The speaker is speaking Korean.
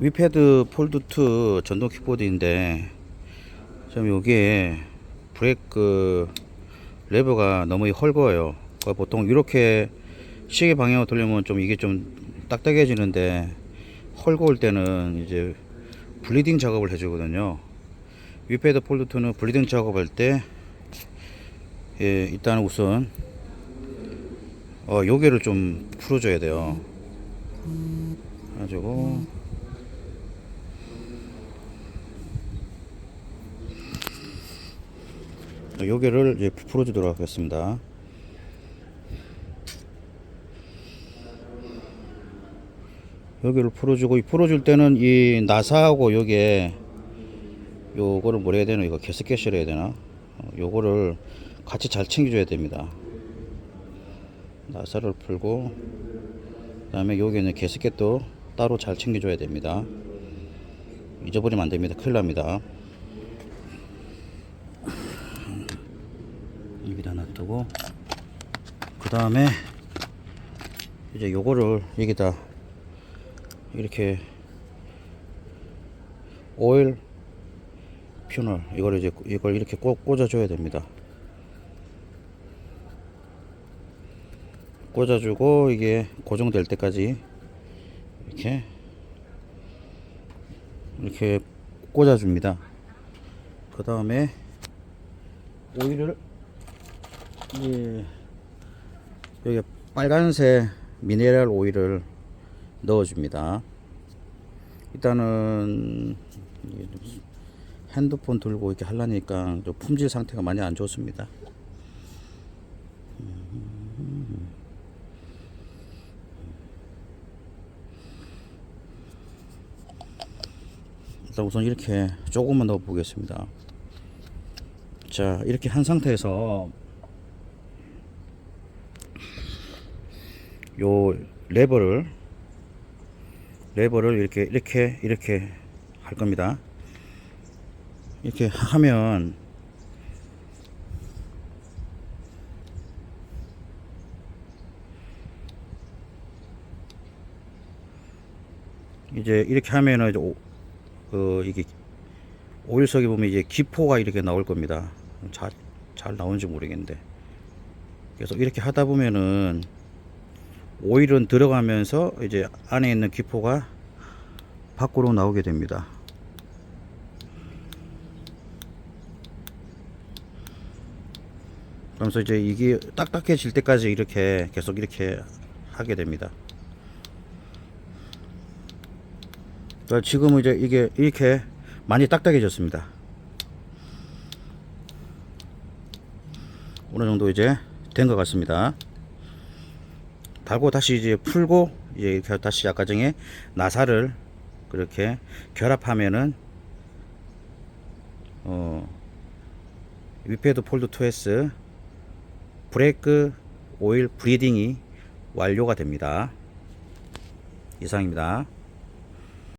위패드 폴드 2 전동 킥보드인데 좀 여기에 브레이크 레버가 너무 헐거워요. 그러니까 보통 이렇게 시계 방향으로 돌리면 좀 이게 좀 딱딱해지는데 헐거울 때는 이제 블리딩 작업을 해주거든요. 위패드 폴드 2는 블리딩 작업할 때 예, 일단 우선 어, 요게를 좀 풀어줘야 돼요. 가지고 요게를 이제 풀어 주도록 하겠습니다. 여기를 풀어주고 이 풀어줄 때는 이 나사하고 요게 요거를 뭐라 해야 되나 이거 게스켓이라 해야 되나 어, 요거를 같이 잘 챙겨줘야 됩니다. 나사를 풀고 그 다음에 여기는 게스켓도 따로 잘 챙겨줘야 됩니다. 잊어버리면 안 됩니다. 큰일 납니다. 여기다 놔두고 그 다음에 이제 요거를 여기다 이렇게 오일 퓨널 이걸 이제 이걸 이렇게 꽂, 꽂아줘야 됩니다. 꽂아주고 이게 고정될 때까지 이렇게 이렇게 꽂아줍니다. 그 다음에 오일을 예, 여기 빨간색 미네랄 오일을 넣어줍니다. 일단은 핸드폰 들고 이렇게 하려니까 좀 품질 상태가 많이 안 좋습니다. 일단 우선 이렇게 조금만 넣어 보겠습니다. 자, 이렇게 한 상태에서 요 레버를 레버를 이렇게 이렇게 이렇게 할 겁니다. 이렇게 하면 이제 이렇게 하면은 이제 오, 그 이게 오일석에 보면 이제 기포가 이렇게 나올 겁니다. 잘, 잘 나오는지 모르겠는데. 그래서 이렇게 하다 보면은 오일은 들어가면서 이제 안에 있는 기포가 밖으로 나오게 됩니다. 그러면서 이제 이게 딱딱해질 때까지 이렇게 계속 이렇게 하게 됩니다. 자, 지금은 이제 이게 이렇게 많이 딱딱해졌습니다. 어느 정도 이제 된 것 같습니다. 달고 다시 이제 풀고 이제 다시 아까 전에 나사를 그렇게 결합하면은 어 위패드 폴드 2S 브레이크 오일 브리딩이 완료가 됩니다. 이상입니다.